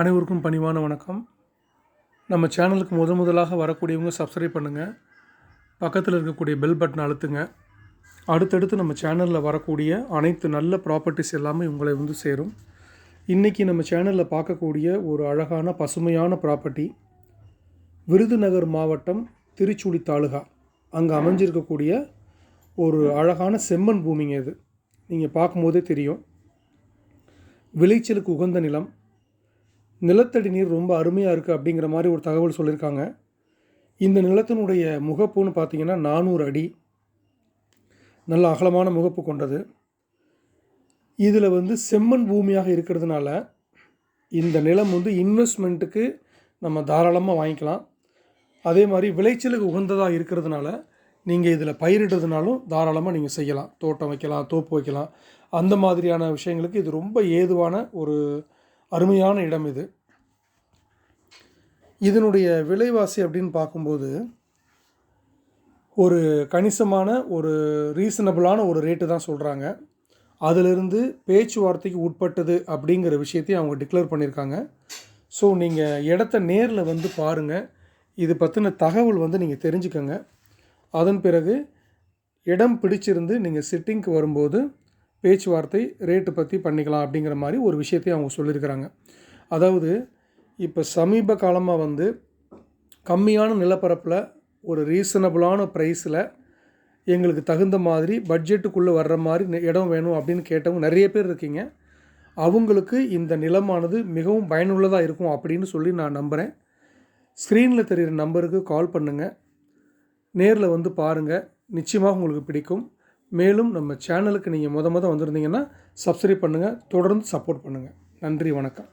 அனைவருக்கும் பணிவான வணக்கம். நம்ம சேனலுக்கு முத முதலாக வரக்கூடியவங்க சப்ஸ்கிரைப் பண்ணுங்கள் பக்கத்தில் இருக்கக்கூடிய பெல் பட்டன் அழுத்துங்க. அடுத்தடுத்து நம்ம சேனலில் வரக்கூடிய அனைத்து நல்ல ப்ராப்பர்ட்டிஸ் எல்லாமே உங்களை வந்து சேரும். இன்றைக்கி நம்ம சேனலில் பார்க்கக்கூடிய ஒரு அழகான பசுமையான ப்ராப்பர்ட்டி விருதுநகர் மாவட்டம் திருச்சுழி தாலுகா. அங்கே அமைஞ்சிருக்கக்கூடிய ஒரு அழகான செம்மண் பூமிங்க இது. நீங்கள் பார்க்கும்போதே தெரியும். விளைச்சலுக்கு உகந்த நிலம். நிலத்தடி நீர் ரொம்ப அருமையாக இருக்குது அப்படிங்கிற மாதிரி ஒரு தகவல் சொல்லியிருக்காங்க. இந்த நிலத்தினுடைய முகப்புன்னு பார்த்தீங்கன்னா நானூறு அடி. நல்ல அகலமான முகப்பு கொண்டது. இதில் வந்து செம்மண் பூமியாக இருக்கிறதுனால இந்த நிலம் வந்து இன்வெஸ்ட்மெண்ட்டுக்கு நம்ம தாராளமாக வாங்கிக்கலாம். அதே மாதிரி விளைச்சலுக்கு உகந்ததாக இருக்கிறதுனால நீங்கள் இதில் பயிரிடுறதுனாலும் தாராளமாக நீங்கள் செய்யலாம். தோட்டம் வைக்கலாம் தோப்பு வைக்கலாம். அந்த மாதிரியான விஷயங்களுக்கு இது ரொம்ப ஏதுவான ஒரு அருமையான இடம் இது. இதனுடைய விலைவாசி அப்படின்னு பார்க்கும்போது ஒரு கணிசமான ஒரு ரீசனபிளான ஒரு ரேட்டு தான் சொல்கிறாங்க அதிலிருந்து பேச்சுவார்த்தைக்கு உட்பட்டது அப்படிங்கிற விஷயத்தையும் அவங்க டிக்ளேர் பண்ணியிருக்காங்க. ஸோ நீங்கள் இடத்த நேரில் வந்து பாருங்கள் இது பற்றின தகவல் வந்து நீங்கள் தெரிஞ்சுக்கோங்க. அதன் பிறகு இடம் பிடிச்சிருந்து நீங்கள் சிட்டிங்க்கு வரும்போது பேச்சுவார்த்தை ரேட்டு பற்றி பண்ணிக்கலாம் அப்படிங்கிற மாதிரி ஒரு விஷயத்தையும் அவங்க சொல்லியிருக்கிறாங்க. அதாவது இப்போ சமீப காலமாக வந்து கம்மியான நிலப்பரப்பில் ஒரு ரீசனபிளான ப்ரைஸில் எங்களுக்கு தகுந்த மாதிரி பட்ஜெட்டுக்குள்ளே வர்ற மாதிரி இடம் வேணும் அப்படின்னு கேட்டவங்க நிறைய பேர் இருக்கீங்க. அவங்களுக்கு இந்த நிலமானது மிகவும் பயனுள்ளதாக இருக்கும் அப்படின்னு சொல்லி நான் நம்புகிறேன் ஸ்க்ரீனில் தெரிகிற நம்பருக்கு கால் பண்ணுங்கள் நேரில் வந்து பாருங்கள் நிச்சயமாக உங்களுக்கு பிடிக்கும். மேலும் நம்ம சேனலுக்கு நீங்கள் முத முத வந்திருந்தீங்கன்னா சப்ஸ்கிரைப் பண்ணுங்கள் தொடர்ந்து சப்போர்ட் பண்ணுங்கள் நன்றி வணக்கம்.